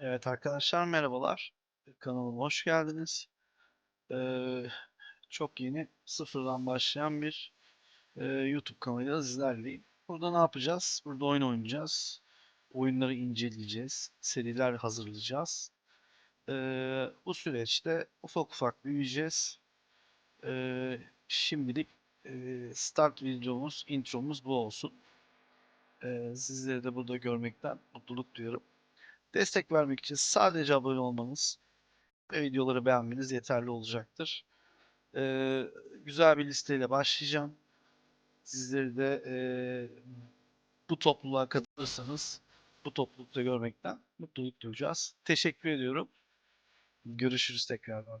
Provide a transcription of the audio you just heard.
Evet arkadaşlar merhabalar. Kanalıma hoş geldiniz. Ee, çok yeni sıfırdan başlayan bir e, YouTube kanalıyla sizlerleyim. Burada ne yapacağız? Burada oyun oynayacağız. Oyunları inceleyeceğiz. Seriler hazırlayacağız. Ee, bu süreçte ufak ufak büyüyeceğiz. Ee, şimdilik e, start videomuz, intromuz bu olsun. Ee, sizleri de burada görmekten mutluluk duyuyorum. Destek vermek için sadece abone olmanız ve videoları beğenmeniz yeterli olacaktır. Ee, güzel bir listeyle başlayacağım. Sizleri de e, bu topluluğa katılırsanız bu toplulukta görmekten mutluluk duyacağız. Teşekkür ediyorum. Görüşürüz tekrardan.